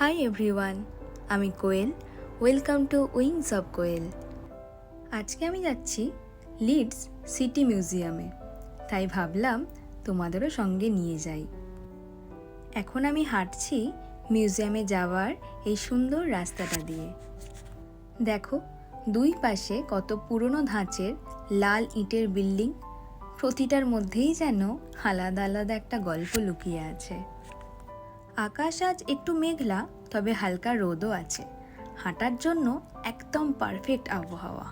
High everyone আমি Koel. Welcome to wings of Koel আজকে আমি যাচ্ছি লিডস সিটি মিউজিয়ামে তাই ভাবলাম তোমাদেরও সঙ্গে নিয়ে যাই। এখন আমি হাঁটছি মিউজিয়ামে যাওয়ার এই সুন্দর রাস্তাটা দিয়ে। দেখো, দুই পাশে কত পুরনো ধাঁচের লাল ইটের বিল্ডিং। প্রতিটার মধ্যেই যেন আলাদা আলাদা একটা গল্প লুকিয়ে আছে। আকাশ আজ একটু মেঘলা, তবে হালকা রোদও আছে। হাঁটার জন্য একদম পারফেক্ট আবহাওয়া।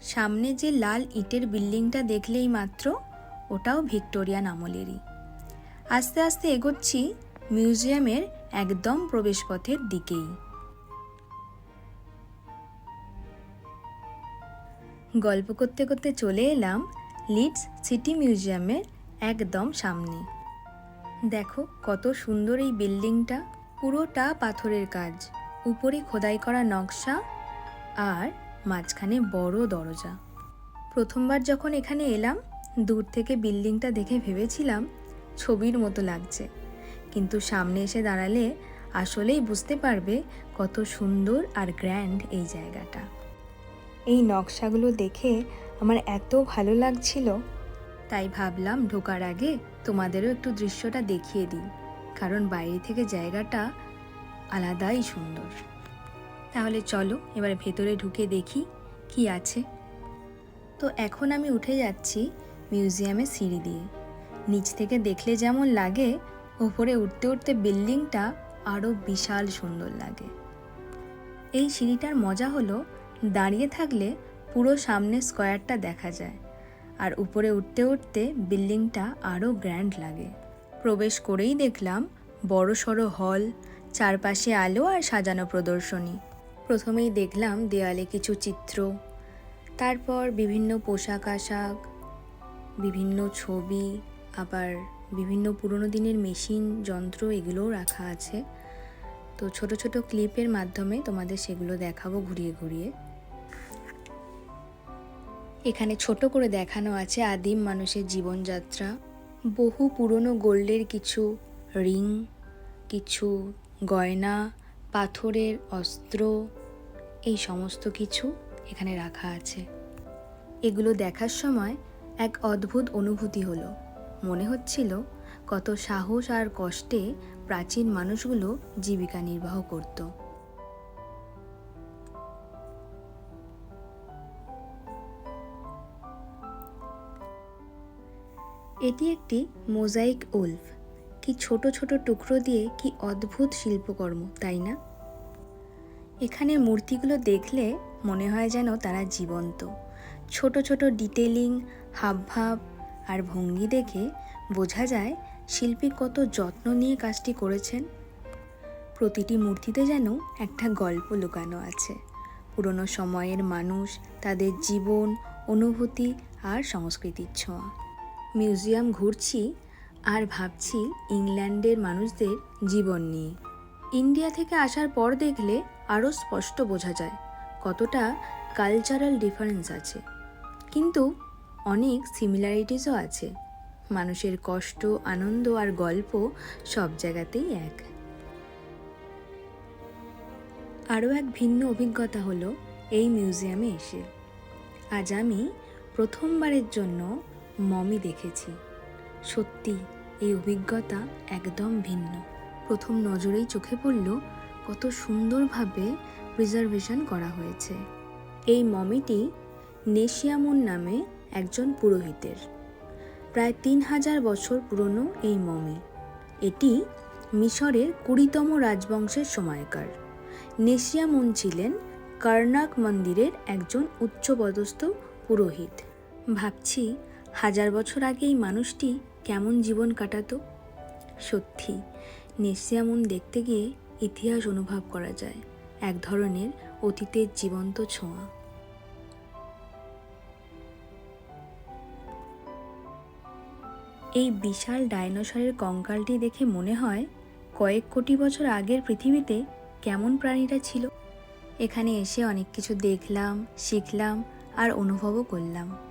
সামনে যে লাল ইটের বিল্ডিংটা দেখলেই মাত্র, ওটাও ভিক্টোরিয়ান আমলেরই। আস্তে আস্তে এগোচ্ছি মিউজিয়ামের একদম প্রবেশপথের দিকেই। গল্প করতে করতে চলে এলাম লিডস সিটি মিউজিয়ামের একদম সামনে। দেখো কত সুন্দর এই বিল্ডিংটা। পুরোটা পাথরের কাজ। উপরে খোদাই করা নকশা আর মাঝখানে বড় দরজা। প্রথমবার যখন এখানে এলাম, দূর থেকে বিল্ডিংটা দেখে ভেবেছিলাম ছবির মতো লাগছে। কিন্তু সামনে এসে দাঁড়ালে আসলেই বুঝতে পারবে কত সুন্দর আর গ্র্যান্ড এই জায়গাটা। এই নকশাগুলো দেখে আমার এত ভালো লাগছিল তাই ভাবলাম ঢোকার আগে তোমাদেরও একটু দৃশ্যটা দেখিয়ে দিই। কারণ বাইরে থেকে জায়গাটা আলাদাই সুন্দর। তাহলে চলো, এবার ভেতরে ঢুকে দেখি কি আছে। তো এখন আমি উঠে যাচ্ছি মিউজিয়ামে সিঁড়ি দিয়ে। নিচ থেকে দেখলে যেমন লাগে, ওপরে উঠতে উঠতে বিল্ডিংটা আরও বিশাল সুন্দর লাগে। এই সিঁড়িটার মজা হলো, দাঁড়িয়ে থাকলে পুরো সামনে স্কোয়ারটা দেখা যায়। আর উপরে উঠতে উঠতে বিল্ডিংটা আরও গ্র্যান্ড লাগে। প্রবেশ করেই দেখলাম বড় সড়ো হল, চারপাশে আলো আর সাজানো প্রদর্শনী। প্রথমেই দেখলাম দেয়ালে কিছু চিত্র, তারপর বিভিন্ন পোশাক আশাক, বিভিন্ন ছবি, আবার বিভিন্ন পুরনো দিনের মেশিন, যন্ত্র এগুলোও রাখা আছে। তো ছোট ছোট ক্লিপের মাধ্যমে তোমাদের সেগুলো দেখাবো ঘুরিয়ে ঘুরিয়ে। এখানে ছোট করে দেখানো আছে আদিম মানুষের জীবনযাত্রা, বহু পুরনো গোল্ডের কিছু রিং, কিছু গয়না, পাথরের অস্ত্র, এই সমস্ত কিছু এখানে রাখা আছে। এগুলো দেখার সময় এক অদ্ভুত অনুভূতি হলো। মনে হচ্ছিল কত সাহস আর কষ্টে প্রাচীন মানুষগুলো জীবিকা নির্বাহ করতো। এটি একটি মোজাইক উলফ। কি ছোট ছোট টুকরো দিয়ে কি অদ্ভুত শিল্পকর্ম, তাই না? এখানে মূর্তিগুলো দেখলে মনে হয় যেন তারা জীবন্ত। ছোট ছোট ডিটেলিং হাবভাব আর ভঙ্গি দেখে বোঝা যায় শিল্পী কত যত্ন নিয়ে কাজটি করেছেন। প্রতিটি মূর্তিতে যেন একটা গল্প লুকানো আছে। পুরনো সময়ের মানুষ, তাদের জীবন, অনুভূতি আর সংস্কৃতির ছোঁয়া। মিউজিয়াম ঘুরছি আর ভাবছি ইংল্যান্ডের মানুষদের জীবন নিয়ে। ইন্ডিয়া থেকে আসার পর দেখলে আরও স্পষ্ট বোঝা যায় কতটা কালচারাল ডিফারেন্স আছে। কিন্তু অনেক সিমিলারিটিসও আছে। মানুষের কষ্ট, আনন্দ আর গল্প সব জায়গাতেই এক। আরও এক ভিন্ন অভিজ্ঞতা হলো এই মিউজিয়ামে এসে। আজ আমি প্রথমবারের জন্য মমি দেখেছি। সত্যি, এই অভিজ্ঞতা একদম ভিন্ন। প্রথম নজরেই চোখে পড়ল কত সুন্দরভাবে প্রিজার্ভেশন করা হয়েছে। এই মমিটি নেশিয়ামুন নামে একজন পুরোহিতের। প্রায় তিন হাজার বছর পুরনো এই মমি। এটি মিশরের কুড়িতম রাজবংশের সময়কার। নেশিয়ামুন ছিলেন কর্ণাক মন্দিরের একজন উচ্চপদস্থ পুরোহিত। ভাবছি হাজার বছর আগে এই মানুষটি কেমন জীবন কাটাতো? সত্যি নেশিয়ামুন দেখতে গিয়ে ইতিহাস অনুভব করা যায়, এক ধরনের অতীতের জীবন্ত ছোঁয়া। এই বিশাল ডাইনোসরের কঙ্কালটি দেখে মনে হয় কয়েক কোটি বছর আগের পৃথিবীতে কেমন প্রাণীরা ছিল। এখানে এসে অনেক কিছু দেখলাম, শিখলাম আর অনুভবও করলাম।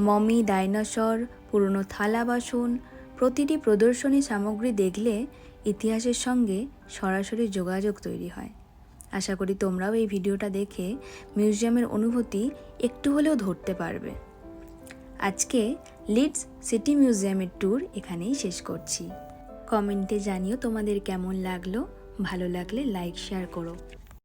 মমি, ডাইনোসর, পুরনো থালা বাসন, প্রতিটি প্রদর্শনী সামগ্রী দেখলে ইতিহাসের সঙ্গে সরাসরি যোগাযোগ তৈরি হয়। আশা করি তোমরাও এই ভিডিওটা দেখে মিউজিয়ামের অনুভূতি একটু হলেও ধরতে পারবে। আজকে লিডস সিটি মিউজিয়ামের ট্যুর এখানেই শেষ করছি। কমেন্টে জানিও তোমাদের কেমন লাগল। ভালো লাগলে লাইক, শেয়ার করো।